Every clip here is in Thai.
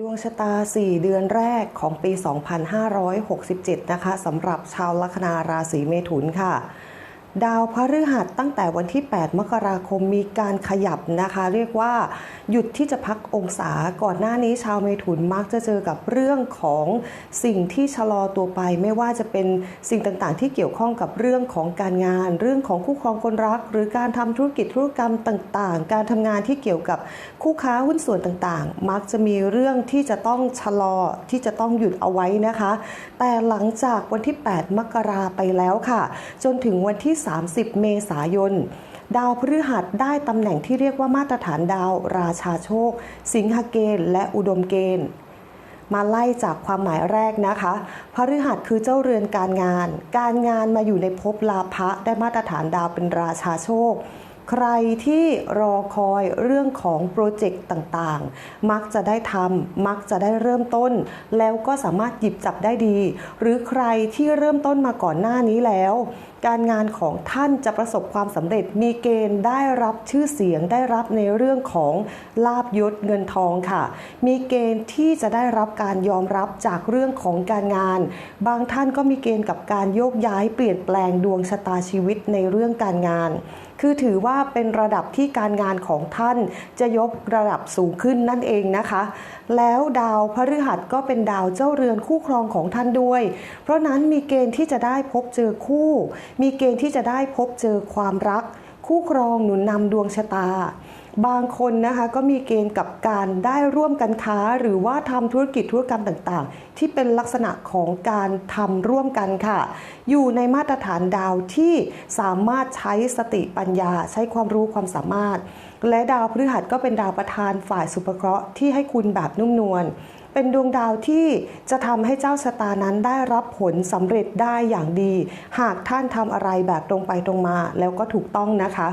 ดวงชะตา 4 เดือนแรกของปี 2567 นะคะสำหรับชาวลัคนาราศีเมถุนค่ะ ดาวพฤหัสตั้งแต่วันที่ 8 มกราคมมีการขยับนะคะ เรียกว่าหยุดที่จะพักองศาก่อนหน้านี้ชาวเมถุนมักจะเจอกับเรื่องของสิ่งที่ชะลอตัวไป ไม่ว่าจะเป็นสิ่งต่างๆ ที่เกี่ยวข้องกับเรื่องของการงาน เรื่องของคู่ครองคนรัก หรือการทำธุรกิจธุรกรรมต่างๆ การทำงานที่เกี่ยวกับคู่ค้าหุ้นส่วนต่างๆ มักจะมีเรื่องที่จะต้องชะลอที่จะต้องหยุดเอาไว้นะคะ แต่หลังจากวันที่ 8 มกราไปแล้วค่ะ จนถึงวันที่30 เมษายน ดาวพฤหัสได้ตำแหน่งที่เรียกว่ามาตรฐานดาว ราชาโชค สิงหเกณฑ์และอุดมเกณฑ์มาไล่จากความหมายแรกนะคะพฤหัสคือเจ้าเรือนการงาน การงานมาอยู่ในภพลาภะได้มาตรฐานดาวเป็นราชาโชค ใครที่รอคอยเรื่องของโปรเจกต์ต่างๆ มักจะได้ทำมักจะได้เริ่มต้น แล้วก็สามารถหยิบจับได้ดี หรือใครที่เริ่มต้นมาก่อนหน้านี้แล้ว การงานของท่านจะประสบความสำเร็จมีเกณฑ์ได้รับชื่อเสียงได้รับในเรื่องของลาบยศเงินทองค่ะ มีเกณฑ์ที่จะได้รับการยอมรับจากเรื่องของการงาน บางท่านก็มีเกณฑ์กับการโยกย้ายเปลี่ยนแปลงดวงชะตาชีวิตในเรื่องการงานคือถือว่าเป็นระดับที่การงานของท่านจะยกระดับสูงขึ้นนั่นเองนะคะ แล้วดาวพฤหัสก็เป็นดาวเจ้าเรือนคู่ครองของท่านด้วย เพราะนั้นมีเกณฑ์ที่จะได้พบเจอคู่ มีเกณฑ์ที่จะได้พบเจอความรัก คู่ครองหนุนนำดวงชะตา บางคนนะคะก็มีเกณฑ์กับการได้ร่วมกันค้า หรือว่าทำธุรกิจธุรกรรมต่างๆ ที่เป็นลักษณะของการทำร่วมกันค่ะ อยู่ในมาตรฐานดาวที่สามารถใช้สติปัญญา ใช้ความรู้ความสามารถ และดาวพฤหัสก็เป็นดาวประธานฝ่ายสุภเคราะห์ที่ให้คุณแบบนุ่มนวลเป็นดวงดาวที่จะทำให้เจ้าชะตานั้นได้รับผลสำเร็จได้อย่างดี หากท่านทำอะไรแบบตรงไปตรงมาแล้วก็ถูกต้องนะคะ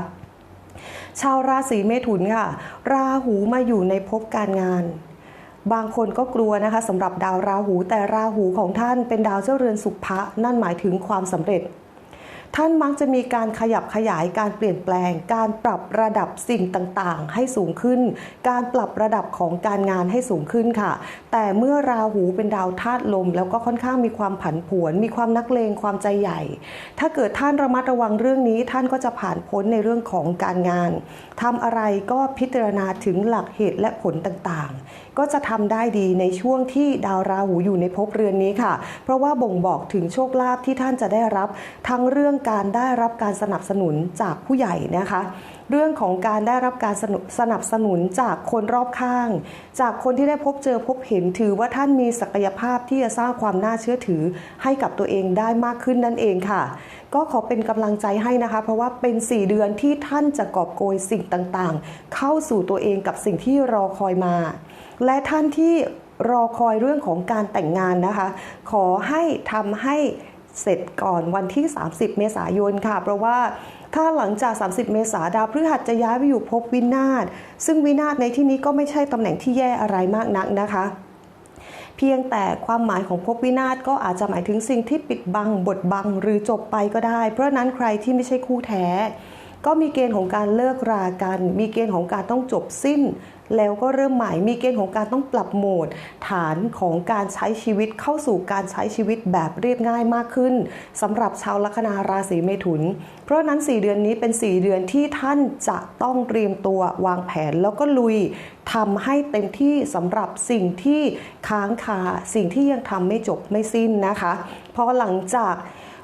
ชาวราศีเมถุนค่ะ ราหูมาอยู่ในภพการงาน บางคนก็กลัวนะคะสำหรับดาวราหูแต่ราหูของท่านเป็นดาวเจ้าเรือนสุภะนั่นหมายถึงความสำเร็จ ท่านมักจะมีการขยับขยายการเปลี่ยนแปลง การปรับระดับสิ่งต่างๆ ให้สูงขึ้น การปรับระดับของการงานให้สูงขึ้นค่ะ แต่เมื่อราหูเป็นดาวธาตุลม แล้วก็ค่อนข้างมีความผันผวน มีความนักเลงความใจใหญ่ ถ้าเกิดท่านระมัดระวังเรื่องนี้ ท่านก็จะผ่านพ้นในเรื่องของการงานทำอะไรก็พิจารณาถึงหลักเหตุและผลต่างๆ ก็จะทำได้ดีในช่วงที่ดาวราหูอยู่ในภพเรือนนี้ค่ะ เพราะว่าบ่งบอกถึงโชคลาภที่ท่านจะได้รับทั้งเรื่องการได้รับการสนับสนุนจากผู้ใหญ่นะคะ เรื่องของการได้รับการสน,สนับสนุนจากคนรอบข้าง จากคนที่ได้พบเจอพบเห็นถือว่าท่านมีศักยภาพที่จะสร้างความน่าเชื่อถือให้กับตัวเองได้มากขึ้นนั่นเองค่ะ ก็ขอเป็นกำลังใจให้นะคะ เพราะว่าเป็น 4 เดือนที่ท่านจะกอบโกยสิ่งต่างๆ เข้าสู่ตัวเองกับสิ่งที่รอคอยมา และท่านที่รอคอยเรื่องของการแต่งงานนะคะ ขอให้ทำให้ เสร็จก่อนวันที่ 30 เมษายนค่ะ เพราะว่าถ้าหลังจาก 30 เมษาดาวพฤหัสจะย้ายไปอยู่ภพวินาศซึ่งวินาศในที่นี้ก็ไม่ใช่ตำแหน่งที่แย่อะไรมากนักนะคะเพียงแต่ความหมายของภพวินาศก็อาจจะหมายถึงสิ่งที่ปิดบังบดบังหรือจบไปก็ได้ เพราะนั้นใครที่ไม่ใช่คู่แท้ ก็มีเกณฑ์ของการเลิกรากัน มีเกณฑ์ของการต้องจบสิ้น แล้วก็เริ่มใหม่ มีเกณฑ์ของการต้องปรับโหมด ฐานของการใช้ชีวิตเข้าสู่การใช้ชีวิตแบบเรียบง่ายมากขึ้นสำหรับชาวลัคนาราศีเมถุน เพราะนั้น 4 เดือนนี้เป็น 4 เดือนที่ท่านจะต้องเตรียมตัววางแผนแล้วก็ลุยทำให้เต็มที่สำหรับสิ่งที่ค้างคาสิ่งที่ยังทำไม่จบไม่สิ้นนะคะเพราะหลังจาก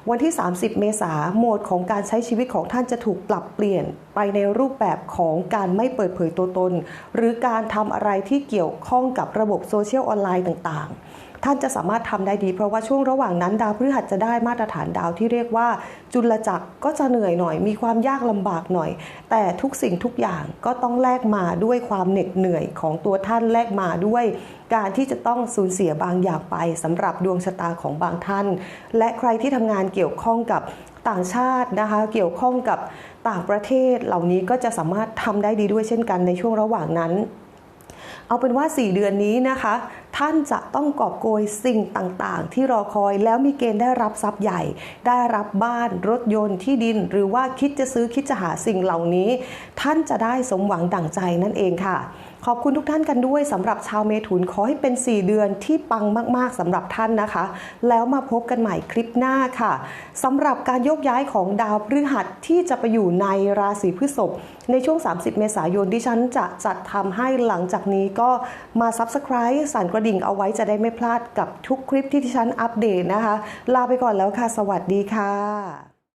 วันที่ 30 เมษาโหมดของการใช้ชีวิตของท่านจะถูกปรับเปลี่ยนไปในรูปแบบของการไม่เปิดเผยตัวตน หรือการทำอะไรที่เกี่ยวข้องกับระบบโซเชียลออนไลน์ต่างๆ ท่านจะสามารถทำได้ดี เพราะว่าช่วงระหว่างนั้นดาวพฤหัสจะได้มาตรฐานดาวที่เรียกว่า จุลจักรก็จะเหนื่อยหน่อย มีความยากลำบากหน่อย แต่ทุกสิ่งทุกอย่างก็ต้องแลกมาด้วยความเหน็ดเหนื่อยของตัวท่านแลกมาด้วย การที่จะต้องสูญเสียบางอย่างไปสำหรับดวงชะตาของบางท่าน และใครที่ทำงานเกี่ยวข้องกับต่างชาตินะคะเกี่ยวข้องกับต่างประเทศเหล่านี้ก็จะสามารถทำได้ดีด้วยเช่นกันในช่วงระหว่างนั้น เอาเป็นว่า 4 เดือนนี้นะคะ ท่านจะต้องกอบโกยสิ่งต่างๆ ที่รอคอยแล้วมีเกณฑ์ได้รับทรัพย์ใหญ่ ได้รับบ้านรถยนต์ที่ดิน หรือว่าคิดจะซื้อคิดจะหาสิ่งเหล่านี้ ท่านจะได้สมหวังดั่งใจนั่นเองค่ะขอบคุณทุกท่านกันด้วยสำหรับชาวเมถุนขอให้เป็น 4 เดือนที่ปังมากๆสำหรับท่านนะคะ แล้วมาพบกันใหม่คลิปหน้าค่ะสำหรับการโยกย้ายของดาวพฤหัสที่จะไปอยู่ในราศีพฤษภในช่วง 30 เมษายนที่ฉันจะจัดทำให้หลังจากนี้ก็มา Subscribe สั่นกระดิ่งเอาไว้จะได้ไม่พลาดกับทุกคลิปที่ที่ฉันอัปเดตนะคะ ลาไปก่อนแล้วค่ะ สวัสดีค่ะ